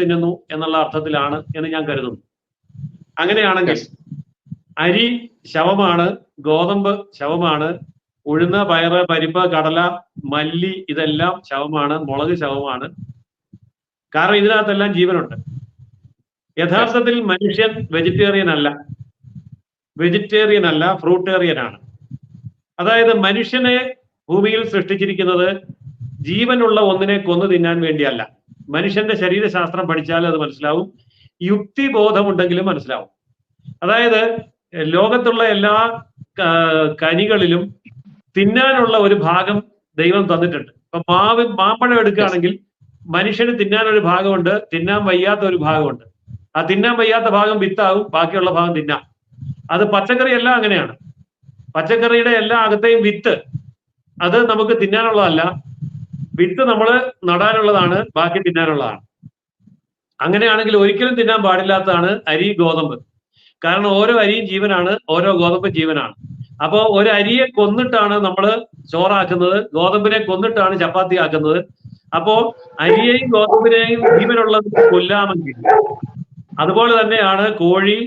തിന്നുന്നു എന്നുള്ള അർത്ഥത്തിലാണ് എന്ന് ഞാൻ കരുതുന്നു. അങ്ങനെയാണെങ്കിൽ അരി ശവമാണ് ഗോതമ്പ് ശവമാണ് ഉഴുന്ന് പയറ് പരിപ്പ് കടല മല്ലി ഇതെല്ലാം ശവമാണ് മുളക് ശവമാണ്. കാരണം ഇതിനകത്തെല്ലാം ജീവനുണ്ട്. യഥാർത്ഥത്തിൽ മനുഷ്യൻ വെജിറ്റേറിയൻ അല്ല. വെജിറ്റേറിയൻ അല്ല ഫ്രൂട്ടേറിയൻ ആണ്. അതായത് മനുഷ്യനെ ഭൂമിയിൽ സൃഷ്ടിച്ചിരിക്കുന്നത് ജീവനുള്ള ഒന്നിനെ കൊന്നു തിന്നാൻ വേണ്ടിയല്ല. മനുഷ്യന്റെ ശരീരശാസ്ത്രം പഠിച്ചാൽ അത് മനസ്സിലാവും. യുക്തിബോധമുണ്ടെങ്കിലും മനസ്സിലാവും. അതായത് ലോകത്തുള്ള എല്ലാ കനികളിലും തിന്നാനുള്ള ഒരു ഭാഗം ദൈവം തന്നിട്ടുണ്ട്. ഇപ്പൊ മാവ് മാമ്പഴം എടുക്കുകയാണെങ്കിൽ മനുഷ്യന് തിന്നാൻ ഒരു ഭാഗമുണ്ട് തിന്നാൻ വയ്യാത്ത ഒരു ഭാഗമുണ്ട്. ആ തിന്നാൻ വയ്യാത്ത ഭാഗം വിത്താകും ബാക്കിയുള്ള ഭാഗം തിന്നാം. അത് പച്ചക്കറി എല്ലാം അങ്ങനെയാണ്. പച്ചക്കറിയുടെ എല്ലാ അകത്തെയും വിത്ത് അത് നമുക്ക് തിന്നാനുള്ളതല്ല. വിത്ത് നമ്മൾ നടാനുള്ളതാണ് ബാക്കി തിന്നാനുള്ളതാണ്. അങ്ങനെയാണെങ്കിൽ ഒരിക്കലും തിന്നാൻ പാടില്ലാത്തതാണ് അരി ഗോതമ്പ്. കാരണം ഓരോ അരിയും ജീവനാണ് ഓരോ ഗോതമ്പ് ജീവനാണ്. അപ്പോൾ ഒരു അരിയെ കൊന്നിട്ടാണ് നമ്മൾ ചോറാക്കുന്നത് ഗോതമ്പിനെ കൊന്നിട്ടാണ് ചപ്പാത്തി ആക്കുന്നത്. അപ്പോ അരിയെയും ഗോതമ്പിനെയും ജീവനുള്ളത് കൊല്ലാമെങ്കിൽ അതുപോലെ തന്നെയാണ് കോഴി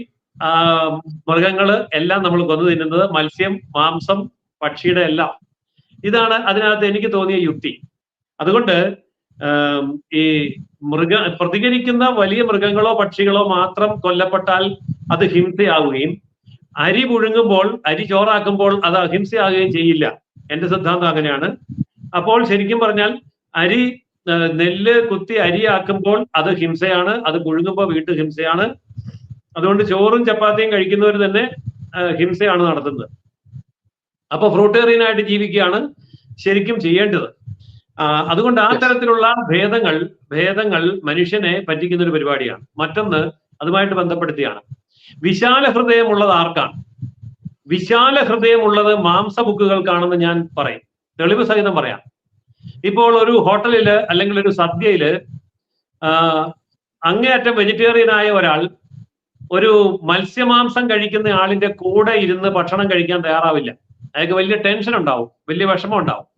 മൃഗങ്ങൾ എല്ലാം നമ്മൾ കൊന്നു തിന്നുന്നത് മത്സ്യം മാംസം പക്ഷിയുടെ എല്ലാം. ഇതാണ് അതിനകത്ത് എനിക്ക് തോന്നിയ യുക്തി. അതുകൊണ്ട് ഈ മൃഗ പ്രതികരിക്കുന്ന വലിയ മൃഗങ്ങളോ പക്ഷികളോ മാത്രം കൊല്ലപ്പെട്ടാൽ അത് ഹിംസയാവുകയും അരി പുഴുങ്ങുമ്പോൾ അരി ചോറാക്കുമ്പോൾ അത് അഹിംസയാകുകയും ചെയ്യില്ല. എന്റെ സിദ്ധാന്തം അങ്ങനെയാണ്. അപ്പോൾ ശരിക്കും പറഞ്ഞാൽ അരി നെല്ല് കുത്തി അരിയാക്കുമ്പോൾ അത് ഹിംസയാണ് അത് പുഴുങ്ങുമ്പോൾ വീട്ടു ഹിംസയാണ്. അതുകൊണ്ട് ചോറും ചപ്പാത്തിയും കഴിക്കുന്നവർ തന്നെ ഹിംസയാണ് നടത്തുന്നത്. അപ്പൊ ഫ്രൂട്ടേറിയൻ ആയിട്ട് ജീവിക്കുകയാണ് ശരിക്കും ചെയ്യേണ്ടത്. അതുകൊണ്ട് ആ തരത്തിലുള്ള ഭേദങ്ങൾ ഭേദങ്ങൾ മനുഷ്യനെ പറ്റിക്കുന്ന ഒരു പരിപാടിയാണ്. മറ്റൊന്ന് അതുമായിട്ട് ബന്ധപ്പെടുത്തിയാണ്. വിശാല ഹൃദയമുള്ളത് ആർക്കാണ്? വിശാല ഹൃദയമുള്ളത് മാംസബുക്കുകൾക്കാണെന്ന് ഞാൻ പറയും. തെളിവ് സഹിതം പറയാം. ഇപ്പോൾ ഒരു ഹോട്ടലിൽ അല്ലെങ്കിൽ ഒരു സദ്യയിൽ അങ്ങേയറ്റം വെജിറ്റേറിയൻ ആയ ഒരാൾ ഒരു മത്സ്യമാംസം കഴിക്കുന്ന ആളിന്റെ കൂടെ ഇരുന്ന് ഭക്ഷണം കഴിക്കാൻ തയ്യാറാവില്ല. അയാൾക്ക് വലിയ ടെൻഷൻ ഉണ്ടാവും വലിയ വിഷമം ഉണ്ടാവും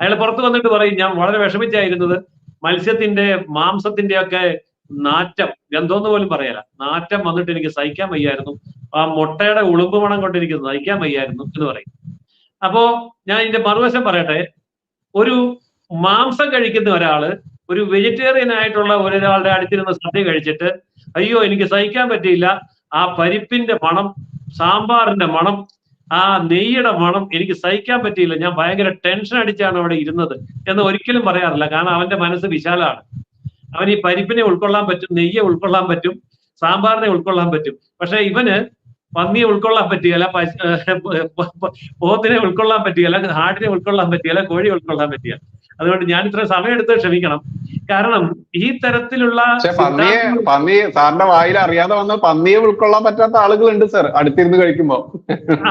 അയാൾ പുറത്തു വന്നിട്ട് പറയും ഞാൻ വളരെ വിഷമിച്ചായിരുന്നത്. മത്സ്യത്തിന്റെ മാംസത്തിന്റെ ഒക്കെ നാറ്റം. ഗന്ധമെന്ന് പോലും പറയല നാറ്റം വന്നിട്ട് എനിക്ക് സഹിക്കാൻ വയ്യായിരുന്നു. ആ മുട്ടയുടെ ഉളുമ്പ് മണം കൊണ്ട് എനിക്ക് സഹിക്കാൻ വയ്യായിരുന്നു എന്ന് പറയും. അപ്പോ ഞാൻ ഇതിന്റെ മറുവശം പറയട്ടെ. ഒരു മാംസം കഴിക്കുന്ന ഒരാൾ ഒരു വെജിറ്റേറിയൻ ആയിട്ടുള്ള ഒരാളുടെ അടുത്തിരുന്ന് സദ്യ കഴിച്ചിട്ട് അയ്യോ എനിക്ക് സഹിക്കാൻ പറ്റിയില്ല. ആ പരിപ്പിന്റെ മണം സാമ്പാറിന്റെ മണം ആ നെയ്യുടെ മണം എനിക്ക് സഹിക്കാൻ പറ്റിയില്ല. ഞാൻ ഭയങ്കര ടെൻഷൻ അടിച്ചാണ് അവിടെ ഇരുന്നത് എന്ന് ഒരിക്കലും പറയാറില്ല. കാരണം അവന്റെ മനസ്സ് വിശാലമാണ്. അവൻ ഈ പരിപ്പിനെ ഉൾക്കൊള്ളാൻ പറ്റും നെയ്യെ ഉൾക്കൊള്ളാൻ പറ്റും സാമ്പാറിനെ ഉൾക്കൊള്ളാൻ പറ്റും. പക്ഷെ ഇവന് പന്നിയെ ഉൾക്കൊള്ളാൻ പറ്റുകയില്ല പശു- ഏഹ് പ- പ- പോത്തിനെ ഉൾക്കൊള്ളാൻ പറ്റിയല്ല ആടിനെ ഉൾക്കൊള്ളാൻ പറ്റിയല്ല കോഴി ഉൾക്കൊള്ളാൻ പറ്റുകയില്ല. അതുകൊണ്ട് ഞാൻ ഇത്ര സമയം എടുത്ത് ക്ഷമിക്കണം. കാരണം ഈ തരത്തിലുള്ള പന്നിയെ പന്നി സാറിന്റെ വായിൽ അറിയാതെ വന്ന പന്നിയെ ഉൾക്കൊള്ളാൻ പറ്റാത്ത ആളുകളുണ്ട് സാർ അടുത്തിരുന്ന് കഴിക്കുമ്പോ.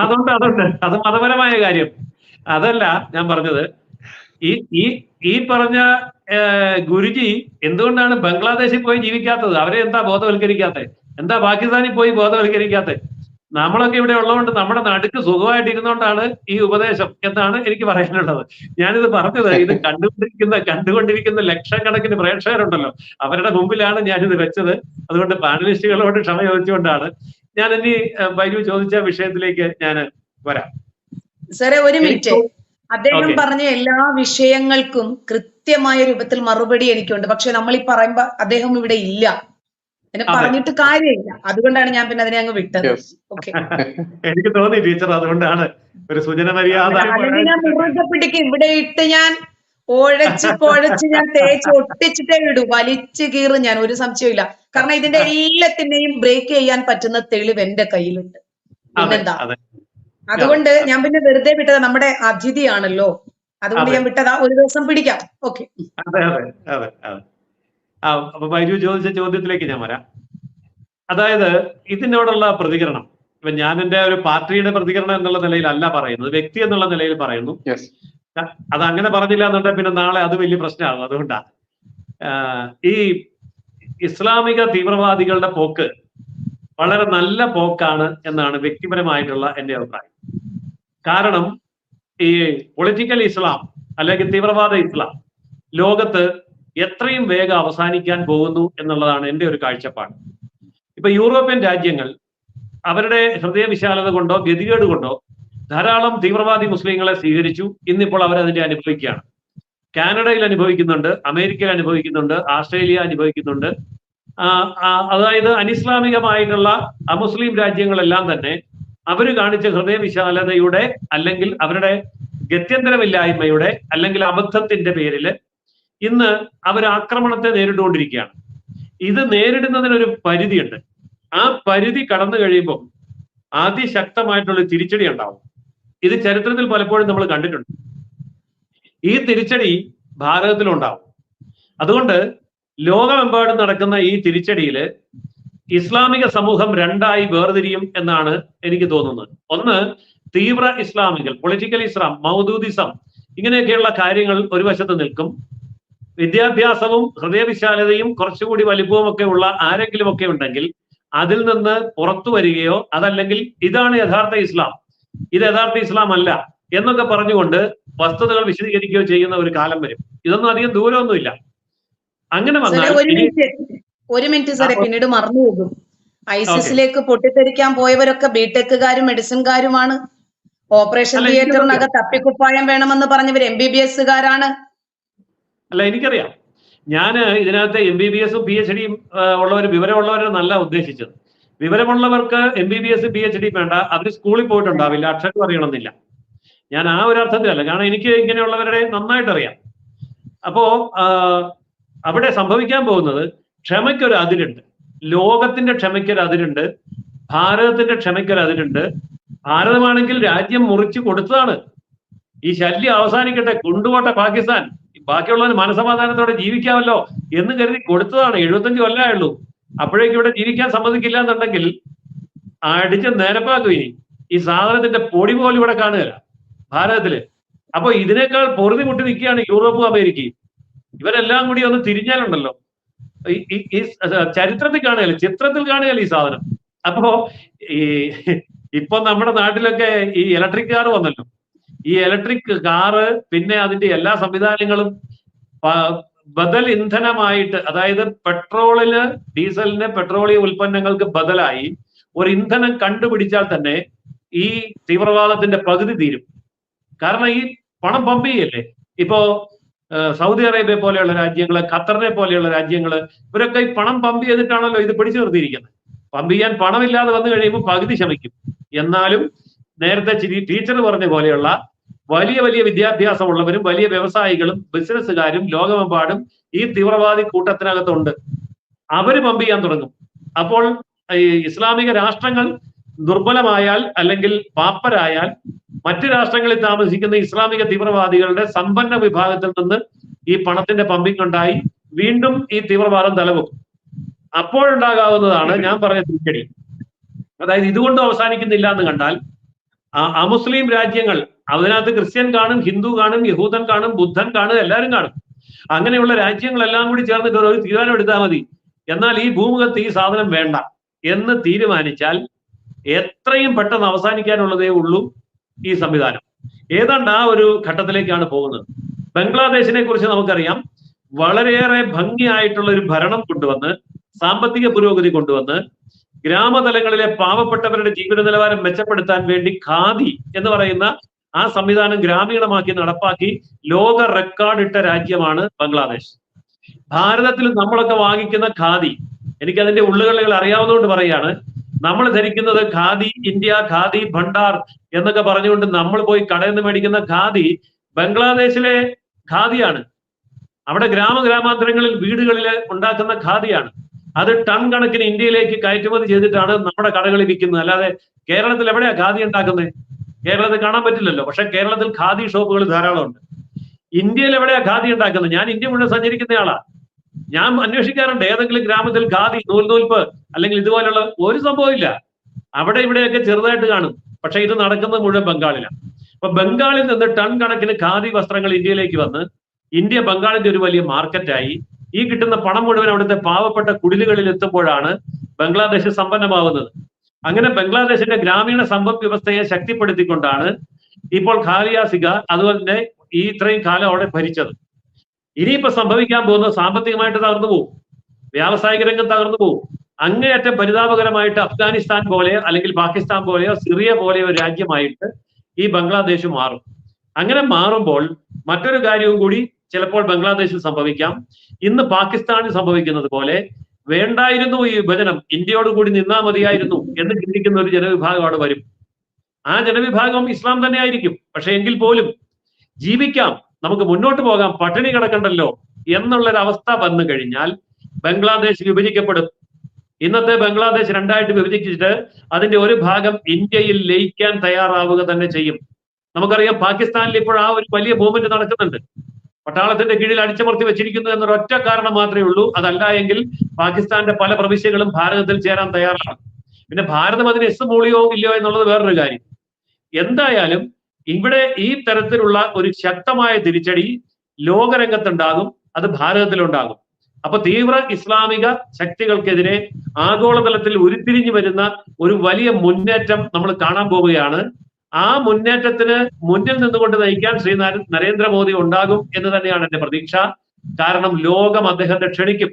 അതുകൊണ്ട് അതുണ്ട്. അത് മതപരമായ കാര്യം. അതല്ല ഞാൻ പറഞ്ഞത്. ഈ ഈ ഈ പറഞ്ഞ ഗുരുജി എന്തുകൊണ്ടാണ് ബംഗ്ലാദേശിൽ പോയി ജീവിക്കാത്തത്? അവരെ എന്താ ബോധവൽക്കരിക്കാത്തത് എന്താ പാകിസ്ഥാനിൽ പോയി ബോധവൽക്കരിക്കാത്തത് നമ്മളൊക്കെ ഇവിടെ ഉള്ളതുകൊണ്ട് നമ്മുടെ നടുക്ക് സുഖമായിട്ട് ഇരുന്നുകൊണ്ടാണ് ഈ ഉപദേശം എന്നാണ് എനിക്ക് പറയാനുള്ളത്. ഞാനിത് പറഞ്ഞത് ഇത് കണ്ടുകൊണ്ടിരിക്കുന്ന കണ്ടുകൊണ്ടിരിക്കുന്ന ലക്ഷക്കണക്കിന് പ്രേക്ഷകരുണ്ടല്ലോ. അവരുടെ മുമ്പിലാണ് ഞാനിത് വെച്ചത്. അതുകൊണ്ട് പാനലിസ്റ്റുകളോട് ക്ഷമ ചോദിച്ചുകൊണ്ടാണ്. ഞാൻ ഇനി ബൈജു ചോദിച്ച വിഷയത്തിലേക്ക് ഞാൻ വരാം. സാറേ ഒരു മിനിറ്റ്. അദ്ദേഹം. പറഞ്ഞ എല്ലാ വിഷയങ്ങൾക്കും കൃത്യമായ രൂപത്തിൽ മറുപടി എനിക്കുണ്ട്. പക്ഷെ നമ്മൾ ഈ പറയുമ്പോ അദ്ദേഹം ഇവിടെ ഇല്ല. എന്നെ പറഞ്ഞിട്ട് കാര്യമില്ല. അതുകൊണ്ടാണ് ഞാൻ പിന്നെ അതിനെ അങ്ങ് വിട്ടത്. ഓക്കെ എനിക്ക് തോന്നി ടീച്ചർ അതുകൊണ്ടാണ് ഒരു സൂചന മര്യാദ പിടിക്കും. ഇവിടെ ഇട്ട് ഞാൻ ഒഴച്ച് പൊഴച്ച് ഞാൻ തേച്ച് ഒട്ടിച്ചിട്ടേ ഇടൂ. വലിച്ചു കീറും ഞാൻ ഒരു സംശയമില്ല കാരണം ഇതിന്റെ എല്ലാത്തിനെയും ബ്രേക്ക് ചെയ്യാൻ പറ്റുന്ന തെളിവ് എന്റെ കയ്യിലുണ്ട്. പിന്നെന്താ? അതുകൊണ്ട് ഞാൻ പിന്നെ വെറുതെ വിട്ടതാ. നമ്മുടെ അതിഥിയാണല്ലോ. അതുകൊണ്ട് ഞാൻ വിട്ടതാ. ഒരു ദിവസം പിടിക്കാം. ഓക്കെ ആ അപ്പൊ ബൈജു ചോദിച്ച ചോദ്യത്തിലേക്ക് ഞാൻ വരാം. അതായത് ഇതിനോടുള്ള പ്രതികരണം ഇപ്പൊ ഞാൻ എന്റെ ഒരു പാർട്ടിയുടെ പ്രതികരണം എന്നുള്ള നിലയിൽ അല്ല പറയുന്നത് വ്യക്തി എന്നുള്ള നിലയിൽ പറയുന്നു. അത് അങ്ങനെ പറഞ്ഞില്ല എന്നുണ്ടെങ്കിൽ പിന്നെ നാളെ അത് വലിയ പ്രശ്നമാകും. അതുകൊണ്ടാ ഈ ഇസ്ലാമിക തീവ്രവാദികളുടെ പോക്ക് വളരെ നല്ല പോക്കാണ് എന്നാണ് വ്യക്തിപരമായിട്ടുള്ള എന്റെ അഭിപ്രായം. കാരണം ഈ പൊളിറ്റിക്കൽ ഇസ്ലാം അല്ലെങ്കിൽ തീവ്രവാദ ഇസ്ലാം ലോകത്ത് എത്രയും വേഗം അവസാനിക്കാൻ പോകുന്നു എന്നുള്ളതാണ് എന്റെ ഒരു കാഴ്ചപ്പാട്. ഇപ്പൊ യൂറോപ്യൻ രാജ്യങ്ങൾ അവരുടെ ഹൃദയവിശാലത കൊണ്ടോ ഗതികേട് കൊണ്ടോ ധാരാളം തീവ്രവാദി മുസ്ലിങ്ങളെ സ്വീകരിച്ചു. ഇന്നിപ്പോൾ അവർ അതിന്റെ അനുഭവിക്കുകയാണ്. കാനഡയിൽ അനുഭവിക്കുന്നുണ്ട് അമേരിക്കയിൽ അനുഭവിക്കുന്നുണ്ട് ആസ്ട്രേലിയ അനുഭവിക്കുന്നുണ്ട്. അതായത് അനിസ്ലാമികമായിട്ടുള്ള അമുസ്ലിം രാജ്യങ്ങളെല്ലാം തന്നെ അവർ കാണിച്ച ഹൃദയവിശാലതയുടെ അല്ലെങ്കിൽ അവരുടെ ഗത്യന്തരമില്ലായ്മയുടെ അല്ലെങ്കിൽ അബദ്ധത്തിന്റെ പേരിൽ ഇന്ന് അവർ ആക്രമണത്തെ നേരിട്ടുകൊണ്ടിരിക്കുകയാണ് ഇത് നേരിടുന്നതിന് ഒരു പരിധിയുണ്ട്. ആ പരിധി കടന്നു കഴിയുമ്പോൾ അതിശക്തമായിട്ടുള്ള തിരിച്ചടി ഉണ്ടാവും. ഇത് ചരിത്രത്തിൽ പലപ്പോഴും നമ്മൾ കണ്ടിട്ടുണ്ട്. ഈ തിരിച്ചടി ഭാരതത്തിലുണ്ടാവും. അതുകൊണ്ട് ലോകമെമ്പാടും നടക്കുന്ന ഈ തിരിച്ചടിയിൽ ഇസ്ലാമിക സമൂഹം രണ്ടായി വേർതിരിയും എന്നാണ് എനിക്ക് തോന്നുന്നത്. ഒന്ന് തീവ്ര ഇസ്ലാമികൾ പൊളിറ്റിക്കൽ ഇസ്ലാം മൗദൂദിസം ഇങ്ങനെയൊക്കെയുള്ള കാര്യങ്ങൾ ഒരു വശത്ത് നിൽക്കും. വിദ്യാഭ്യാസവും ഹൃദയവിശാലതയും കുറച്ചുകൂടി വലിപ്പവും ഒക്കെ ഉള്ള ആരെങ്കിലും ഒക്കെ ഉണ്ടെങ്കിൽ അതിൽ നിന്ന് പുറത്തു വരികയോ അതല്ലെങ്കിൽ ഇതാണ് യഥാർത്ഥ ഇസ്ലാം. ഇത് യഥാർത്ഥ ഇസ്ലാം അല്ല എന്നൊക്കെ പറഞ്ഞുകൊണ്ട് വസ്തുതകൾ വിശദീകരിക്കുകയോ ചെയ്യുന്ന ഒരു കാലം വരും. ഇതൊന്നും അധികം ദൂരമൊന്നുമില്ല. അങ്ങനെ വന്നാൽ ഒരു മിനിറ്റ് സാറേ പിന്നീട് മറന്നു പോകും. ഐസിസിലേക്ക് പൊട്ടിത്തെറിക്കാൻ പോയവരൊക്കെ ബിടെക്കുകാരും മെഡിസിൻകാരുമാണ്. ഓപ്പറേഷൻ തിയേറ്ററിനകത്ത് തപ്പിക്കുപ്പായം വേണമെന്ന് പറഞ്ഞവർ എം ബി ബി എസ്സുകാരാണ്. അല്ല എനിക്കറിയാം. ഞാൻ ഇതിനകത്ത് എം ബി ബി എസും പി എച്ച് ഡിയും ഉള്ളവർ വിവരമുള്ളവരെന്നല്ല ഉദ്ദേശിച്ചത്. വിവരമുള്ളവർക്ക് M B B S P H D വേണ്ട. അവർ സ്കൂളിൽ പോയിട്ടുണ്ടാവില്ല അക്ഷരം അറിയണമെന്നില്ല. ഞാൻ ആ ഒരു അർത്ഥത്തിലല്ല. കാരണം എനിക്ക് ഇങ്ങനെയുള്ളവരുടെ നന്നായിട്ട് അറിയാം അപ്പോ അവിടെ സംഭവിക്കാൻ പോകുന്നത് ക്ഷമയ്ക്കൊരു അതിരുണ്ട്. ലോകത്തിന്റെ ക്ഷമയ്ക്കൊരു അതിരുണ്ട്. ഭാരതത്തിന്റെ ക്ഷമയ്ക്കൊരു അതിരുണ്ട്. ഭാരതമാണെങ്കിൽ രാജ്യം മുറിച്ചു കൊടുത്തതാണ്. ഈ ശല്യം അവസാനിക്കട്ടെ. കൊണ്ടുപോട്ടെ പാകിസ്ഥാൻ. ബാക്കിയുള്ളവന് മനസമാധാനത്തോടെ ജീവിക്കാമല്ലോ എന്ന് കരുതി കൊടുത്തതാണ്. എഴുപത്തഞ്ച് ഉള്ളൂ അപ്പോഴേക്കും ഇവിടെ ജീവിക്കാൻ സമ്മതിക്കില്ല എന്നുണ്ടെങ്കിൽ അടിച്ച് നേരപ്പാക്കും ഇനി. ഈ സാധനത്തിന്റെ പൊടി പോലും ഇവിടെ കാണുകയില്ല ഭാരതത്തിൽ. അപ്പൊ ഇതിനേക്കാൾ പൊറുതി മുട്ടി നിൽക്കുകയാണ് യൂറോപ്പും അമേരിക്കയും. ഇവരെല്ലാം കൂടി ഒന്ന് തിരിഞ്ഞാലുണ്ടല്ലോ. ഈ ചരിത്രത്തിൽ കാണുകയല്ല ചിത്രത്തിൽ കാണുകയല്ല ഈ സാധനം. അപ്പോ ഈ ഇപ്പൊ നമ്മുടെ നാട്ടിലൊക്കെ ഈ ഇലക്ട്രിക് കാർ വന്നല്ലോ. ഈ ഇലക്ട്രിക് കാറ് പിന്നെ അതിന്റെ എല്ലാ സംവിധാനങ്ങളും ബദൽ ഇന്ധനമായിട്ട് അതായത് പെട്രോളിന് ഡീസലിന് പെട്രോളിയം ഉൽപ്പന്നങ്ങൾക്ക് ബദലായി ഒരു ഇന്ധനം കണ്ടുപിടിച്ചാൽ തന്നെ ഈ തീവ്രവാദത്തിന്റെ പകുതി തീരും. കാരണം ഈ പണം പമ്പ് ചെയ്യല്ലേ? ഇപ്പോ സൗദി അറേബ്യ പോലെയുള്ള രാജ്യങ്ങൾ ഖത്തറിനെ പോലെയുള്ള രാജ്യങ്ങൾ ഇവരൊക്കെ ഈ പണം പമ്പ് ചെയ്തിട്ടാണല്ലോ ഇത് പിടിച്ചു നിർത്തിയിരിക്കുന്നത്. പമ്പ് ചെയ്യാൻ പണമില്ലാതെ വന്നു കഴിയുമ്പോൾ പകുതി ശമിക്കും. എന്നാലും നേരത്തെ ടീച്ചർ പറഞ്ഞ പോലെയുള്ള വലിയ വലിയ വിദ്യാഭ്യാസമുള്ളവരും വലിയ വ്യവസായികളും ബിസിനസ്സുകാരും ലോകമെമ്പാടും ഈ തീവ്രവാദി കൂട്ടത്തിനകത്തുണ്ട്. അവർ പമ്പ് ചെയ്യാൻ തുടങ്ങും. അപ്പോൾ ഈ ഇസ്ലാമിക രാഷ്ട്രങ്ങൾ ദുർബലമായാൽ അല്ലെങ്കിൽ പാപ്പരായാൽ മറ്റ് രാഷ്ട്രങ്ങളിൽ താമസിക്കുന്ന ഇസ്ലാമിക തീവ്രവാദികളുടെ സമ്പന്ന വിഭാഗത്തിൽ നിന്ന് ഈ പണത്തിന്റെ പമ്പിംഗ് ഉണ്ടായി വീണ്ടും ഈ തീവ്രവാദം തലവെക്കും. അപ്പോഴുണ്ടാകാവുന്നതാണ് ഞാൻ പറഞ്ഞ തിരിച്ചടി. അതായത് ഇതുകൊണ്ട് അവസാനിക്കുന്നില്ല എന്ന് കണ്ടാൽ അമുസ്ലിം രാജ്യങ്ങൾ അതിനകത്ത് ക്രിസ്ത്യൻ കാണും ഹിന്ദു കാണും യഹൂദൻ കാണും ബുദ്ധൻ കാണും എല്ലാവരും കാണും. അങ്ങനെയുള്ള രാജ്യങ്ങളെല്ലാം കൂടി ചേർന്നിട്ട് ഒരു തീരുമാനം എടുത്താൽ മതി. എന്നാൽ ഈ ഭൂമുഖത്ത് ഈ സാധനം വേണ്ട എന്ന് തീരുമാനിച്ചാൽ എത്രയും പെട്ടെന്ന് അവസാനിക്കാനുള്ളതേ ഉള്ളൂ ഈ സംവിധാനം. ഏതാണ്ട് ആ ഒരു ഘട്ടത്തിലേക്കാണ് പോകുന്നത്. ബംഗ്ലാദേശിനെ കുറിച്ച് നമുക്കറിയാം. വളരെയേറെ ഭംഗിയായിട്ടുള്ള ഒരു ഭരണം കൊണ്ടുവന്ന് സാമ്പത്തിക പുരോഗതി കൊണ്ടുവന്ന് ഗ്രാമതലങ്ങളിലെ പാവപ്പെട്ടവരുടെ ജീവിത നിലവാരം മെച്ചപ്പെടുത്താൻ വേണ്ടി ഖാദി എന്ന് പറയുന്ന ആ സംവിധാനം ഗ്രാമീണമാക്കി നടപ്പാക്കി ലോക റെക്കോർഡ് ഇട്ട രാജ്യമാണ് ബംഗ്ലാദേശ്. ഭാരതത്തിൽ നമ്മളൊക്കെ വാങ്ങിക്കുന്ന ഖാദി എനിക്ക് അതിന്റെ ഉള്ളുകളികൾ അറിയാവുന്നതുകൊണ്ട് പറയാണ് നമ്മൾ ധരിക്കുന്നത് ഖാദി ഇന്ത്യ ഖാദി ഭണ്ഡാർ എന്നൊക്കെ പറഞ്ഞുകൊണ്ട് നമ്മൾ പോയി കടയിൽ നിന്ന് മേടിക്കുന്ന ഖാദി ബംഗ്ലാദേശിലെ ഖാദിയാണ്. അവിടെ ഗ്രാമ ഗ്രാമാന്തരങ്ങളിൽ വീടുകളിൽ ഉണ്ടാക്കുന്ന ഖാദിയാണ്. അത് ടൺ കണക്കിന് ഇന്ത്യയിലേക്ക് കയറ്റുമതി ചെയ്തിട്ടാണ് നമ്മുടെ കടകളിൽ വിൽക്കുന്നത്. അല്ലാതെ കേരളത്തിൽ എവിടെയാ ഖാദി ഉണ്ടാക്കുന്നത്? കേരളത്തിൽ കാണാൻ പറ്റില്ലല്ലോ. പക്ഷെ കേരളത്തിൽ ഖാദി ഷോപ്പുകൾ ധാരാളമുണ്ട്. ഇന്ത്യയിൽ എവിടെയാ ഖാദി ഉണ്ടാക്കുന്നത്? ഞാൻ ഇന്ത്യ മുഴുവൻ സഞ്ചരിക്കുന്ന ആളാ ഞാൻ അന്വേഷിക്കാറുണ്ട്. ഏതെങ്കിലും ഗ്രാമത്തിൽ ഖാദി നൂൽ നൂൽപ്പ് അല്ലെങ്കിൽ ഇതുപോലുള്ള ഒരു സംഭവമില്ല അവിടെ ഇവിടെയൊക്കെ ചെറുതായിട്ട് കാണും. പക്ഷെ ഇത് നടക്കുന്നത് മുഴുവൻ ബംഗാളിലാണ്. അപ്പൊ ബംഗാളിൽ നിന്ന് ടൺ കണക്കിന് ഖാദി വസ്ത്രങ്ങൾ ഇന്ത്യയിലേക്ക് വന്ന് ഇന്ത്യ ബംഗാളിന്റെ ഒരു വലിയ മാർക്കറ്റായി. ഈ കിട്ടുന്ന പണം മുഴുവൻ അവിടുത്തെ പാവപ്പെട്ട കുടിലുകളിൽ എത്തുമ്പോഴാണ് ബംഗ്ലാദേശ് സമ്പന്നമാവുന്നത്. അങ്ങനെ ബംഗ്ലാദേശിന്റെ ഗ്രാമീണ സമ്പദ് വ്യവസ്ഥയെ ശക്തിപ്പെടുത്തിക്കൊണ്ടാണ് ഇപ്പോൾ ഖാലിയ സിഗ അതുപോലെ തന്നെ ഈ ഇത്രയും കാലം അവിടെ ഭരിച്ചത്. ഇനിയിപ്പോ സംഭവിക്കാൻ പോകുന്ന സാമ്പത്തികമായിട്ട് തകർന്നു പോകും. വ്യാവസായിക രംഗം തകർന്നു പോകും. അങ്ങേയറ്റം പരിതാപകരമായിട്ട് അഫ്ഗാനിസ്ഥാൻ പോലെയോ അല്ലെങ്കിൽ പാകിസ്ഥാൻ പോലെയോ സിറിയ പോലെയോ രാജ്യമായിട്ട് ഈ ബംഗ്ലാദേശ് മാറും. അങ്ങനെ മാറുമ്പോൾ മറ്റൊരു കാര്യവും കൂടി ചിലപ്പോൾ ബംഗ്ലാദേശിൽ സംഭവിക്കാം. ഇന്ന് പാകിസ്ഥാനിൽ സംഭവിക്കുന്നത് പോലെ വേണ്ടായിരുന്നു ഈ വിഭജനം ഇന്ത്യയോട് കൂടി നിന്നാ മതിയായിരുന്നു എന്ന് ചിന്തിക്കുന്ന ഒരു ജനവിഭാഗം അവിടെ വരും. ആ ജനവിഭാഗം ഇസ്ലാം തന്നെ ആയിരിക്കും. പക്ഷെ എങ്കിൽ പോലും ജീവിക്കാം. നമുക്ക് മുന്നോട്ട് പോകാം. പട്ടിണി കിടക്കണ്ടല്ലോ എന്നുള്ളൊരവസ്ഥ വന്നു കഴിഞ്ഞാൽ ബംഗ്ലാദേശ് വിഭജിക്കപ്പെടും. ഇന്നത്തെ ബംഗ്ലാദേശ് രണ്ടായിട്ട് വിഭജിച്ചിട്ട് അതിന്റെ ഒരു ഭാഗം ഇന്ത്യയിൽ ലയിക്കാൻ തയ്യാറാവുക തന്നെ ചെയ്യും. നമുക്കറിയാം പാകിസ്ഥാനിൽ ഇപ്പോൾ ആ ഒരു വലിയ മൂവ്മെന്റ് നടക്കുന്നുണ്ട്. പട്ടാളത്തിന്റെ കീഴിൽ അടിച്ചമർത്തി വെച്ചിരിക്കുന്നു എന്നൊരു ഒറ്റ കാരണം മാത്രമേ ഉള്ളൂ. അതല്ല എങ്കിൽ പാകിസ്ഥാന്റെ പല പ്രവിശ്യകളും ഭാരതത്തിൽ ചേരാൻ തയ്യാറാണ്. പിന്നെ ഭാരതം അതിന് എസ് മൂളിയോ ഇല്ലയോ എന്നുള്ളത് വേറൊരു കാര്യം. എന്തായാലും ഇവിടെ ഈ തരത്തിലുള്ള ഒരു ശക്തമായ തിരിച്ചടി ലോകരംഗത്തുണ്ടാകും അത് ഭാരതത്തിലുണ്ടാകും. അപ്പൊ തീവ്ര ഇസ്ലാമിക ശക്തികൾക്കെതിരെ ആഗോളതലത്തിൽ ഉരുത്തിരിഞ്ഞു വരുന്ന ഒരു വലിയ മുന്നേറ്റം നമ്മൾ കാണാൻ പോവുകയാണ്. ആ മുന്നേറ്റത്തിന് മുന്നിൽ നിന്നുകൊണ്ട് നയിക്കാൻ ശ്രീ നര- നരേന്ദ്രമോദി ഉണ്ടാകും എന്ന് തന്നെയാണ് എന്റെ പ്രതീക്ഷ. കാരണം ലോകം അദ്ദേഹത്തെ ക്ഷണിക്കും.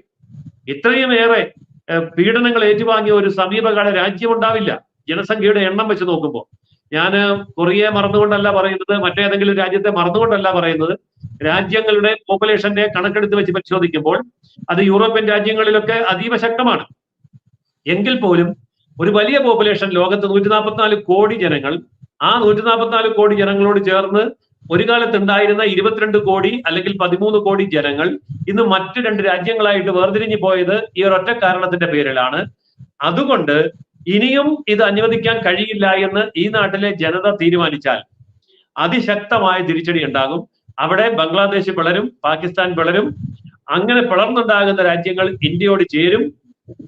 ഇത്രയുമേറെ ഏറെ പീഡനങ്ങൾ ഏറ്റുവാങ്ങിയ ഒരു സമീപകാല രാജ്യം ഉണ്ടാവില്ല. ജനസംഖ്യയുടെ എണ്ണം വെച്ച് നോക്കുമ്പോൾ ഞാൻ കൊറിയയെ മറന്നുകൊണ്ടല്ല പറയുന്നത് മറ്റേതെങ്കിലും രാജ്യത്തെ മറന്നുകൊണ്ടല്ല പറയുന്നത്. രാജ്യങ്ങളുടെ പോപ്പുലേഷന്റെ കണക്കെടുത്ത് വെച്ച് പരിശോധിക്കുമ്പോൾ അത് യൂറോപ്യൻ രാജ്യങ്ങളിലൊക്കെ അതീവ ശക്തമാണ്. എങ്കിൽ പോലും ഒരു വലിയ പോപ്പുലേഷൻ ലോകത്ത് നൂറ്റി നാൽപ്പത്തിനാല് കോടി ജനങ്ങൾ ആ നൂറ്റി നാൽപ്പത്തിനാല് കോടി ജനങ്ങളോട് ചേർന്ന് ഒരു കാലത്ത് ഉണ്ടായിരുന്ന ഇരുപത്തിരണ്ട് കോടി അല്ലെങ്കിൽ പതിമൂന്ന് കോടി ജനങ്ങൾ ഇന്ന് മറ്റു രണ്ട് രാജ്യങ്ങളായിട്ട് വേർതിരിഞ്ഞു പോയത് ഈ ഒരൊറ്റ കാരണത്തിന്റെ പേരിലാണ്. അതുകൊണ്ട് ഇനിയും ഇത് അനുവദിക്കാൻ കഴിയില്ല എന്ന് ഈ നാട്ടിലെ ജനത തീരുമാനിച്ചാൽ അതിശക്തമായ തിരിച്ചടി ഉണ്ടാകും. അവിടെ ബംഗ്ലാദേശ് പിളരും പാകിസ്ഥാൻ പിളരും അങ്ങനെ പിളർന്നുണ്ടാകുന്ന രാജ്യങ്ങൾ ഇന്ത്യയോട് ചേരും.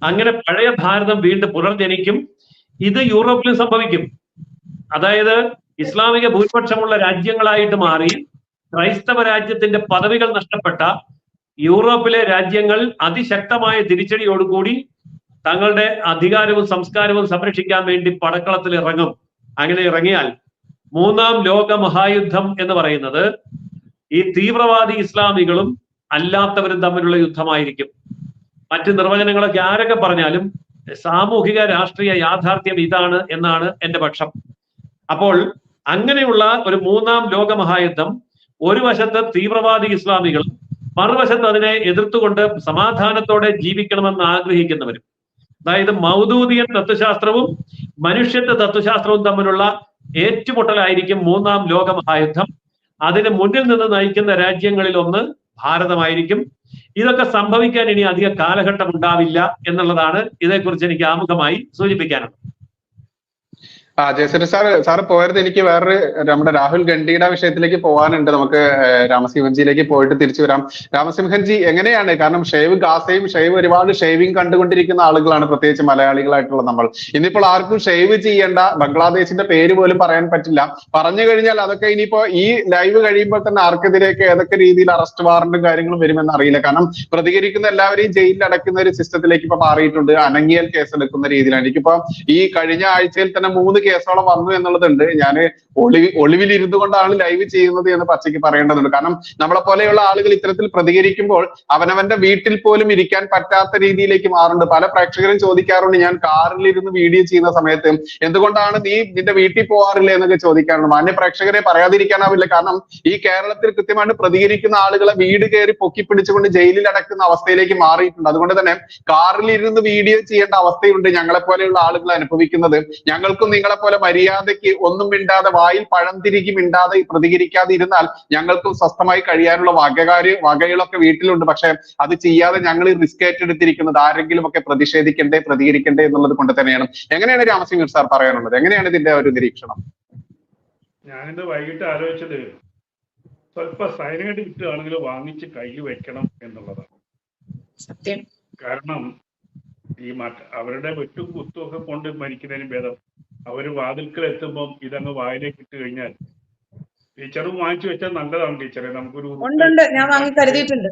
അങ്ങനെ പഴയ ഭാരതം വീണ്ടും പുനർജനിക്കും. ഇത് യൂറോപ്പിലും സംഭവിക്കും. അതായത് ഇസ്ലാമിക ഭൂരിപക്ഷമുള്ള രാജ്യങ്ങളായിട്ട് മാറി ക്രൈസ്തവ രാജ്യത്തിന്റെ പദവികൾ നഷ്ടപ്പെട്ട യൂറോപ്പിലെ രാജ്യങ്ങൾ അതിശക്തമായ തിരിച്ചടിയോടുകൂടി തങ്ങളുടെ അധികാരവും സംസ്കാരവും സംരക്ഷിക്കാൻ വേണ്ടി പടക്കളത്തിൽ ഇറങ്ങും. അങ്ങനെ ഇറങ്ങിയാൽ മൂന്നാം ലോക മഹായുദ്ധം എന്ന് പറയുന്നത് ഈ തീവ്രവാദി ഇസ്ലാമികളും അല്ലാത്തവരും തമ്മിലുള്ള യുദ്ധമായിരിക്കും. മറ്റ് നിർവചനങ്ങളൊക്കെ ആരൊക്കെ പറഞ്ഞാലും സാമൂഹിക രാഷ്ട്രീയ യാഥാർത്ഥ്യം ഇതാണ് എന്നാണ് എന്റെ പക്ഷം. അപ്പോൾ അങ്ങനെയുള്ള ഒരു മൂന്നാം ലോക മഹായുദ്ധം ഒരു വശത്ത് തീവ്രവാദി ഇസ്ലാമികൾ മറുവശത്ത് അതിനെ എതിർത്തുകൊണ്ട് സമാധാനത്തോടെ ജീവിക്കണമെന്ന് ആഗ്രഹിക്കുന്നവരും അതായത് മൗദൂദിയൻ തത്വശാസ്ത്രവും മനുഷ്യത്വ തത്വശാസ്ത്രവും തമ്മിലുള്ള ഏറ്റുമുട്ടലായിരിക്കും മൂന്നാം ലോക മഹായുദ്ധം അതിന് മുന്നിൽ നിന്ന് നയിക്കുന്ന രാജ്യങ്ങളിൽ ഒന്ന് ഭാരതമായിരിക്കും. ഇതൊക്കെ സംഭവിക്കാൻ ഇനി അധിക കാലഘട്ടം ഉണ്ടാവില്ല എന്നുള്ളതാണ് ഇതേക്കുറിച്ച് എനിക്ക് ആമുഖമായി സൂചിപ്പിക്കാനുള്ളത്. ആ ജയശ്രീ സാർ സാറ് പോയത് എനിക്ക് വേറൊരു നമ്മുടെ രാഹുൽ ഗണ്ഡിയുടെ വിഷയത്തിലേക്ക് പോകാനുണ്ട് നമുക്ക് രാമസിംഹൻജിയിലേക്ക് പോയിട്ട് തിരിച്ചു വരാം. രാമസിംഹൻജി എങ്ങനെയാണ്? കാരണം ഷേവ് ഗാസയും ഷേവ് ഒരുപാട് ഷേവിംഗ് കണ്ടുകൊണ്ടിരിക്കുന്ന ആളുകളാണ്. പ്രത്യേകിച്ച് മലയാളികളായിട്ടുള്ള നമ്മൾ. ഇന്നിപ്പോൾ ആർക്കും ഷേവ് ചെയ്യേണ്ട ബംഗ്ലാദേശിന്റെ പേര് പോലും പറയാൻ പറ്റില്ല. പറഞ്ഞു കഴിഞ്ഞാൽ അതൊക്കെ ഇനിയിപ്പോ ഈ ലൈവ് കഴിയുമ്പോൾ തന്നെ ആർക്കെതിരെയൊക്കെ ഏതൊക്കെ രീതിയിൽ അറസ്റ്റ് വാറന്റും കാര്യങ്ങളും വരുമെന്ന് അറിയില്ല. കാരണം പ്രതികരിക്കുന്ന എല്ലാവരെയും ജയിലിൽ അടക്കുന്ന ഒരു സിസ്റ്റത്തിലേക്ക് ഇപ്പൊ മാറിയിട്ടുണ്ട്. കേസ് എടുക്കുന്ന രീതിയിലാണ്. എനിക്കിപ്പോ ഈ കഴിഞ്ഞ ആഴ്ചയിൽ തന്നെ മൂന്ന് കേസോളം വന്നു എന്നുള്ളതുണ്ട്. ഞാൻ ഒളിവിൽ ഒളിവിലിരുന്നു കൊണ്ടാണ് ലൈവ് ചെയ്യുന്നത് എന്ന് പച്ചയ്ക്ക് പറയേണ്ടതുണ്ട്. കാരണം നമ്മളെ പോലെയുള്ള ആളുകൾ ഇത്തരത്തിൽ പ്രതികരിക്കുമ്പോൾ അവനവന്റെ വീട്ടിൽ പോലും ഇരിക്കാൻ പറ്റാത്ത രീതിയിലേക്ക് മാറുന്നുണ്ട്. പല പ്രേക്ഷകരും ചോദിക്കാറുണ്ട് ഞാൻ കാറിലിരുന്ന് വീഡിയോ ചെയ്യുന്ന സമയത്ത് എന്തുകൊണ്ടാണ് നീ നിന്റെ വീട്ടിൽ പോകാറില്ല എന്നൊക്കെ ചോദിക്കാറുണ്ട്. മാന്യ പ്രേക്ഷകരെ പറയാതിരിക്കാനാവില്ല. കാരണം ഈ കേരളത്തിൽ കൃത്യമായിട്ട് പ്രതികരിക്കുന്ന ആളുകളെ വീട് കയറി പൊക്കി പിടിച്ചുകൊണ്ട് ജയിലിൽ അടക്കുന്ന അവസ്ഥയിലേക്ക് മാറിയിട്ടുണ്ട്. അതുകൊണ്ട് തന്നെ കാറിലിരുന്ന് വീഡിയോ ചെയ്യേണ്ട അവസ്ഥയുണ്ട് ഞങ്ങളെ പോലെയുള്ള ആളുകൾ അനുഭവിക്കുന്നത്. ഞങ്ങൾക്കും നിങ്ങളെ പോലെ മര്യാദയ്ക്ക് ഒന്നും മിണ്ടാതെ വായിൽ പഴം തിരികി മിണ്ടാതെ പ്രതികരിക്കാതെ ഇരുന്നാൽ ഞങ്ങൾക്കും സ്വസ്ഥമായി കഴിയാനുള്ള വകകാര് വകകളൊക്കെ വീട്ടിലുണ്ട്. പക്ഷെ അത് ചെയ്യാതെ ഞങ്ങൾ റിസ്ക് ഏറ്റെടുത്തിരിക്കുന്നത് ആരെങ്കിലും ഒക്കെ പ്രതിഷേധിക്കണ്ടേ പ്രതികരിക്കണ്ടേ എന്നുള്ളത് കൊണ്ട് തന്നെയാണ്. എങ്ങനെയാണ് രാമസിംഗർ സാർ പറയാനുള്ളത്? എങ്ങനെയാണ് ഇതിന്റെ ഒരു നിരീക്ഷണം? ഞാനിത് വൈകിട്ട് ആലോചിച്ചത് സ്വല്പ സൈനൈഡ് കിട്ടുകയാണെങ്കിൽ വാങ്ങിച്ച് കയ്യിൽ വെക്കണം എന്നുള്ളതാണ്. സത്യം. കാരണം ഈ മറ്റ അവരുടെ വെട്ടും കുത്തും ഒക്കെ കൊണ്ട് മരിക്കുന്നതിന് ഭേദം. അവർ വാതിൽക്കൽ എത്തുമ്പം ഇതങ്ങ് വായിലേക്ക് ഇട്ട് കഴിഞ്ഞാൽ ടീച്ചറും വാങ്ങിച്ചു വെച്ചാൽ നല്ലതാണ് ടീച്ചറെ. നമുക്കൊരു ഉണ്ട് ഞാൻ വാങ്ങി കരുതിയിട്ടുണ്ട്.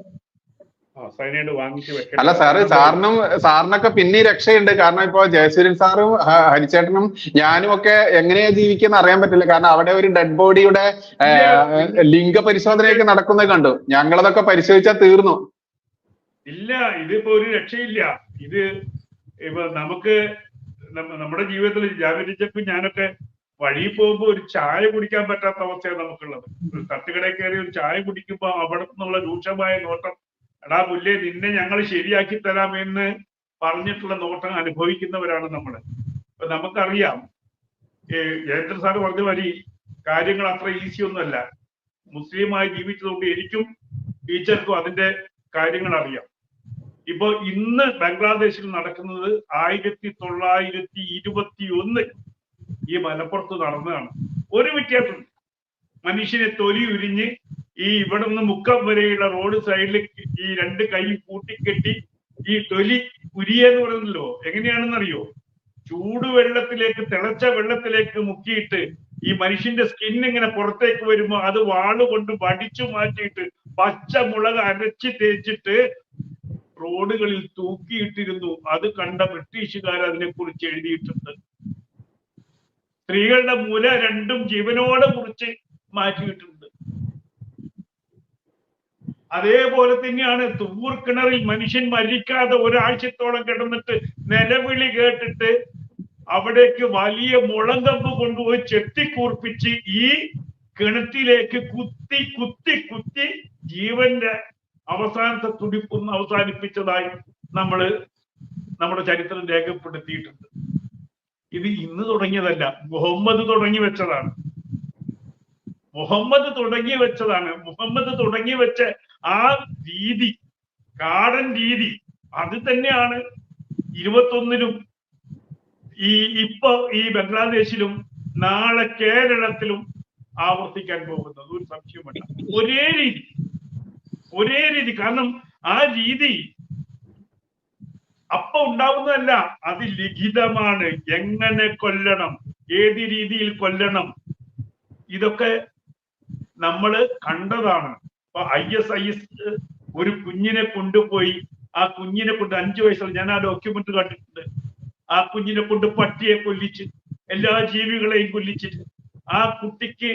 അല്ല സാറ് സാറിനും സാറിനൊക്കെ പിന്നെ രക്ഷയുണ്ട്. കാരണം ഇപ്പൊ ജയസൂര്യൻ സാറും ഹരിച്ചേട്ടനും ഞാനും ഒക്കെ എങ്ങനെയാ ജീവിക്കുന്ന അറിയാൻ പറ്റില്ല. കാരണം അവിടെ ഒരു ഡെഡ് ബോഡിയുടെ ലിംഗ പരിശോധനയൊക്കെ നടക്കുന്നത് കണ്ടു. ഞങ്ങളതൊക്കെ പരിശോധിച്ചാൽ തീർന്നു. ഇല്ല ഇതിപ്പോ ഒരു രക്ഷയില്ല. ഇത് ഇപ്പൊ നമുക്ക് നമ്മുടെ ജീവിതത്തിൽ ജാഗ്രതിച്ചപ്പോ ഞാനൊക്കെ വഴി പോകുമ്പോ ഒരു ചായ കുടിക്കാൻ പറ്റാത്ത അവസ്ഥയാണ് നമുക്കുള്ളത്. തട്ടുകടയിൽ കയറി ഒരു ചായ കുടിക്കുമ്പോ അവിടെ നിന്നുള്ള രൂക്ഷമായ നോട്ടം എടാ പുല്ലേ നിന്നെ ഞങ്ങൾ ശരിയാക്കി തരാം എന്ന് പറഞ്ഞിട്ടുള്ള നോട്ടം അനുഭവിക്കുന്നവരാണ് നമ്മൾ അപ്പൊ നമുക്കറിയാം ഈ സാർ പറഞ്ഞ വരി കാര്യങ്ങൾ അത്ര ഈസി ഒന്നുമല്ല. മുസ്ലിമായി ജീവിച്ചതുകൊണ്ട് എനിക്കും ടീച്ചർക്കും അതിന്റെ കാര്യങ്ങൾ അറിയാം. ഇപ്പൊ ഇന്ന് ബംഗ്ലാദേശിൽ നടക്കുന്നത് ആയിരത്തി തൊള്ളായിരത്തി ഇരുപത്തി ഒന്ന് ഈ മലപ്പുറത്ത് നടന്നതാണ്. ഒരു വ്യത്യാസം. മനുഷ്യനെ തൊലി ഉരിഞ്ഞ് ഈ ഇവിടെ നിന്ന് മുക്കം വരെയുള്ള റോഡ് സൈഡിൽ ഈ രണ്ട് കൈ കൂട്ടിക്കെട്ടി ഈ തൊലി ഉരിയെന്ന് പറയുന്നല്ലോ എങ്ങനെയാണെന്നറിയോ? ചൂടുവെള്ളത്തിലേക്ക് തിളച്ച വെള്ളത്തിലേക്ക് മുക്കിയിട്ട് ഈ മനുഷ്യന്റെ സ്കിൻ ഇങ്ങനെ പുറത്തേക്ക് വരുമ്പോ അത് വാളുകൊണ്ട് വടിച്ചു മാറ്റിയിട്ട് പച്ചമുളക് അരച്ച് തേച്ചിട്ട് റോഡുകളിൽ തൂക്കിയിട്ടിരുന്നു. അത് കണ്ട ബ്രിട്ടീഷുകാർ അതിനെക്കുറിച്ച് എഴുതിയിട്ടുണ്ട്. സ്ത്രീകളുടെ മുല രണ്ടും ജീവനോടെ കുറിച്ച് മാറ്റിയിട്ടുണ്ട്. അതേപോലെ തന്നെയാണ് തുവൂർ കിണറിൽ മനുഷ്യൻ മരിക്കാതെ ഒരാഴ്ചത്തോളം കിടന്നിട്ട് നിലവിളി കേട്ടിട്ട് അവിടേക്ക് വലിയ മുളങ്കമ്പ് കൊണ്ടുപോയി ചെത്തിക്കൂർപ്പിച്ച് ഈ കിണറ്റിലേക്ക് കുത്തി കുത്തി കുത്തി ജീവന്റെ അവസാനത്തെ തുടിപ്പൊന്ന് അവസാനിപ്പിച്ചതായി നമ്മൾ നമ്മുടെ ചരിത്രം രേഖപ്പെടുത്തിയിട്ടുണ്ട്. ഇത് ഇന്ന് തുടങ്ങിയതല്ല മുഹമ്മദ് തുടങ്ങി വെച്ചതാണ്. മുഹമ്മദ് തുടങ്ങി വെച്ചതാണ്. മുഹമ്മദ് തുടങ്ങി വെച്ച ആ രീതി കാടൻ രീതി അത് തന്നെയാണ് ഇരുപത്തൊന്നിലും ഈ ഇപ്പൊ ഈ ബംഗ്ലാദേശിലും നാളെ കേരളത്തിലും ആവർത്തിക്കാൻ പോകുന്നത്. ഒരു സംശയമല്ല ഒരേ രീതി. ഒരേ രീതി. കാരണം ആ രീതി അപ്പൊ ഉണ്ടാവുന്നതല്ല അത് ലിഖിതമാണ്. എങ്ങനെ കൊല്ലണം? ഏത് രീതിയിൽ കൊല്ലണം? ഇതൊക്കെ നമ്മൾ കണ്ടതാണ്. ഇപ്പൊ ഐ എസ് ഐ എസ് ഒരു കുഞ്ഞിനെ കൊണ്ടുപോയി ആ കുഞ്ഞിനെ കൊണ്ട് അഞ്ചു വയസ്സുള്ള ഞാൻ ആ ഡോക്യുമെന്റ് കണ്ടിട്ടുണ്ട്. ആ കുഞ്ഞിനെ കൊണ്ട് പട്ടിയെ കൊല്ലിച്ച് എല്ലാ ജീവികളെയും കൊല്ലിച്ചിട്ട് ആ കുട്ടിക്ക്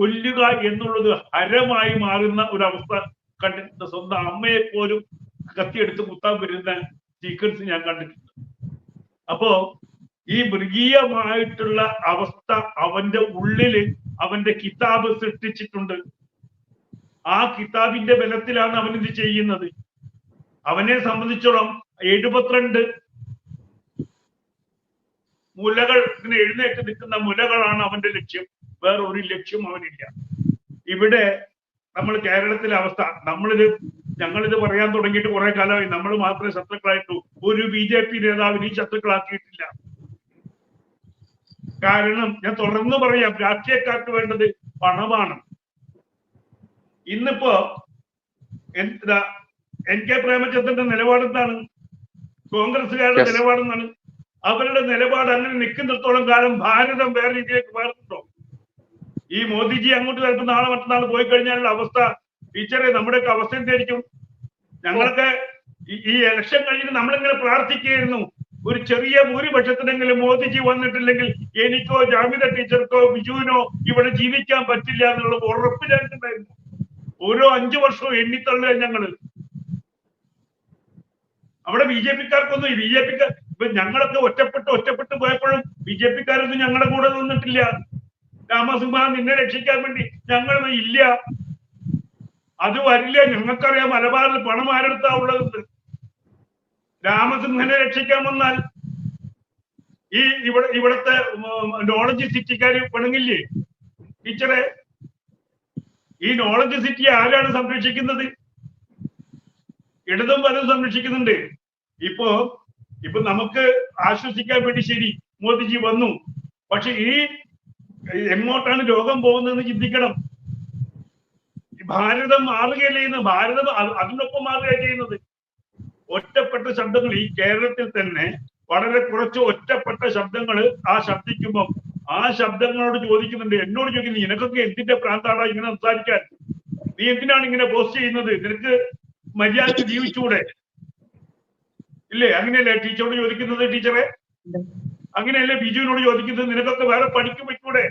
കൊല്ലുക എന്നുള്ളത് ഹരമായി മാറുന്ന ഒരു അവസ്ഥ കണ്ടിട്ടുണ്ട്. സ്വന്തം അമ്മയെ പോലും കത്തിയെടുത്ത് കുത്താൻ വരുന്ന സീക്വൻസ് ഞാൻ കണ്ടിട്ടുണ്ട്. അപ്പോ ഈ മൃഗീയമായിട്ടുള്ള അവസ്ഥ അവന്റെ ഉള്ളിൽ അവന്റെ കിതാബ് സൃഷ്ടിച്ചിട്ടുണ്ട്. ആ കിതാബിന്റെ ബലത്തിലാണ് അവൻ ഇത് ചെയ്യുന്നത്? അവനെ സംബന്ധിച്ചോളം എഴുപത്തിരണ്ട് മുലകൾ ഇങ്ങനെ എഴുന്നേറ്റ് നിൽക്കുന്ന മുലകളാണ് അവന്റെ ലക്ഷ്യം. വേറെ ഒരു ലക്ഷ്യം അവനില്ല. ഇവിടെ നമ്മൾ കേരളത്തിലെ അവസ്ഥ നമ്മളിത് ഞങ്ങളിത് പറയാൻ തുടങ്ങിയിട്ട് കുറെ കാലമായി. നമ്മൾ മാത്രമേ ശത്രുക്കളായിട്ടു ഒരു ബി ജെ പി നേതാവിനെയും ശത്രുക്കളാക്കിയിട്ടില്ല. കാരണം ഞാൻ തുടർന്ന് പറയാം രാഷ്ട്രീയക്കാർക്ക് വേണ്ടത് പണമാണ്. ഇന്നിപ്പോ എന്താ എൻ കെ പ്രേമചന്ദ്രന്റെ നിലപാട് എന്താണ്? കോൺഗ്രസുകാരുടെ Yes. നിലപാടെന്നാണ് അവരുടെ നിലപാട് അങ്ങനെ നിൽക്കുന്നിടത്തോളം കാലം ഭാരതം വേറെ രീതിയിലേക്ക് മാറുന്നുണ്ടോ? ഈ മോദിജി അങ്ങോട്ട് ചിലപ്പോൾ നാളെ മറ്റന്നാൾ പോയി കഴിഞ്ഞാലുള്ള അവസ്ഥ ടീച്ചറെ നമ്മുടെയൊക്കെ അവസ്ഥ എന്തായിരിക്കും? ഞങ്ങളൊക്കെ ഈ- ഇലക്ഷൻ കഴിഞ്ഞിട്ട് നമ്മളിങ്ങനെ പ്രാർത്ഥിക്കുകയായിരുന്നു. ഒരു ചെറിയ ഭൂരിപക്ഷത്തിനെങ്കിലും മോദിജി വന്നിട്ടില്ലെങ്കിൽ എനിക്കോ ജാമിത ടീച്ചർക്കോ ബിജുവിനോ ഇവിടെ ജീവിക്കാൻ പറ്റില്ല എന്നുള്ള ഉറപ്പ് ഞങ്ങൾക്കുണ്ടായിരുന്നു ഓരോ അഞ്ചു വർഷവും എണ്ണിത്തള്ളുക ഞങ്ങൾ. അവിടെ ബി ജെ പിക്കാർക്കൊന്നും ബി ജെ പിക്കാർ ഇപ്പൊ ഞങ്ങളൊക്കെ ഒറ്റപ്പെട്ട് ഒറ്റപ്പെട്ട് പോയപ്പോഴും ബി ജെ പിക്കാരൊന്നും ഞങ്ങളുടെ കൂടെ നിന്നിട്ടില്ല. രാമസിംഹ നിന്നെ രക്ഷിക്കാൻ വേണ്ടി ഞങ്ങളൊന്നും ഇല്ല. അത് വരില്ല. ഞങ്ങൾക്കറിയാം മലബാറിൽ പണം ആരെടുത്താ ഉള്ളതെന്ന് രാമസിംഹനെ രക്ഷിക്കാൻ വന്നാൽ ഈ ഇവിടെ ഇവിടുത്തെ നോളജ് സിറ്റിക്കാർ പെണുങ്ങില്ലേ ടീച്ചറെ ഈ നോളജ് സിറ്റി ആരാണ് സംരക്ഷിക്കുന്നത്? ഇടതും വലതും സംരക്ഷിക്കുന്നുണ്ട്. ഇപ്പോ ഇപ്പൊ നമുക്ക് ആശ്വസിക്കാൻ വേണ്ടി ശരി മോദിജി വന്നു. പക്ഷെ ഈ എങ്ങോട്ടാണ് രോഗം പോകുന്നതെന്ന് ചിന്തിക്കണം. ഭാരതം മാറുകയല്ല ചെയ്യുന്നത്? ഭാരതം അതിനൊപ്പം മാറുകയാണ് ചെയ്യുന്നത്. ഒറ്റപ്പെട്ട ശബ്ദങ്ങൾ ഈ കേരളത്തിൽ തന്നെ വളരെ കുറച്ച് ഒറ്റപ്പെട്ട ശബ്ദങ്ങൾ ആ ശബ്ദിക്കുമ്പോൾ ആ ശബ്ദങ്ങളോട് ചോദിക്കുന്നുണ്ട്. എന്നോട് ചോദിക്കുന്നു നിനക്കൊക്കെ എന്തിന്റെ പ്രാന്താടാ ഇങ്ങനെ സംസാരിക്കാൻ? നീ എന്തിനാണ് ഇങ്ങനെ പോസ്റ്റ് ചെയ്യുന്നത്? നിനക്ക് മര്യാദ ജീവിച്ചൂടെ? ഇല്ലേ? അങ്ങനെയല്ലേ ടീച്ചറോട് ചോദിക്കുന്നത് ടീച്ചറെ? അങ്ങനെയല്ലേ ബിജുവിനോട് ചോദിക്കുന്നത്? നിനക്കൊക്കെ വേറെ പണിക്ക് പറ്റൂടെ?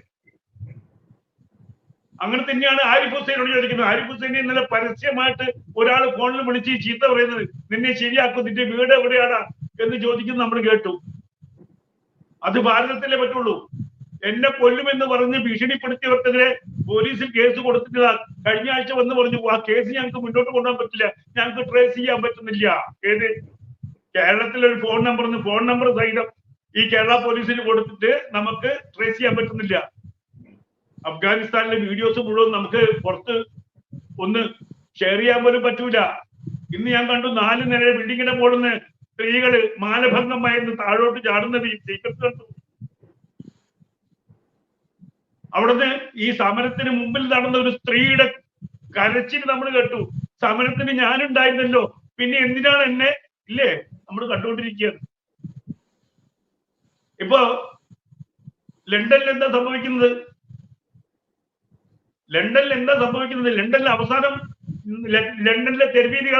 അങ്ങനെ തന്നെയാണ് ആരിഫ് ഹുസൈനോട് ചോദിക്കുന്നത്. ആരിഫ് ഹുസൈനെ ഇന്നലെ പരസ്യമായിട്ട് ഒരാൾ ഫോണിൽ വിളിച്ച് ചീത്ത പറയുന്നത് നിന്നെ ശരിയാക്കും നിന്റെ വീട് എവിടെയാടാ? എന്ന് ചോദിക്കുന്നത് നമ്മൾ കേട്ടു. അത് ഭാരതത്തിലേ പറ്റുള്ളൂ. എന്നെ കൊല്ലുമെന്ന് പറഞ്ഞ് ഭീഷണിപ്പെടുത്തിയവർക്കെതിരെ പോലീസിൽ കേസ് കൊടുത്തിട്ട് കഴിഞ്ഞ ആഴ്ച വന്ന് പറഞ്ഞു ആ കേസ് ഞങ്ങൾക്ക് മുന്നോട്ട് കൊണ്ടുപോകാൻ പറ്റില്ല. ഞങ്ങൾക്ക് ട്രേസ് ചെയ്യാൻ പറ്റുന്നില്ല. ഏത്? കേരളത്തിലെ ഒരു ഫോൺ നമ്പർ ഫോൺ നമ്പർ സഹിതം ഈ കേരള പോലീസിന് കൊടുത്തിട്ട് നമുക്ക് ട്രേസ് ചെയ്യാൻ പറ്റുന്നില്ല. അഫ്ഗാനിസ്ഥാനിലെ വീഡിയോസ് മുഴുവൻ നമുക്ക് പുറത്ത് ഒന്ന് ഷെയർ ചെയ്യാൻ പോലും പറ്റൂല. ഇന്ന് ഞാൻ കണ്ടു നാല് നില ബിൽഡിങ്ങിന്റെ മുകളിൽ സ്ത്രീകൾ മാനഭംഗമായിരുന്നു താഴോട്ട് ചാടുന്നത് സീക്രട്ട് കണ്ടു. അവിടുന്ന് ഈ സമരത്തിന് മുമ്പിൽ നടന്ന ഒരു സ്ത്രീയുടെ കരച്ചിൽ നമ്മൾ കേട്ടു. സമരത്തിന് ഞാനുണ്ടായിരുന്നല്ലോ. പിന്നെ എന്തിനാണ് എന്നെ ഇല്ലേ? നമ്മൾ കണ്ടുകൊണ്ടിരിക്കുകയാണ്. ഇപ്പോ ലണ്ടനിൽ എന്താ സംഭവിക്കുന്നത്? ലണ്ടനിൽ എന്താ സംഭവിക്കുന്നത്? ലണ്ടനിൽ അവസാനം ലണ്ടനിലെ തെരുവീതികൾ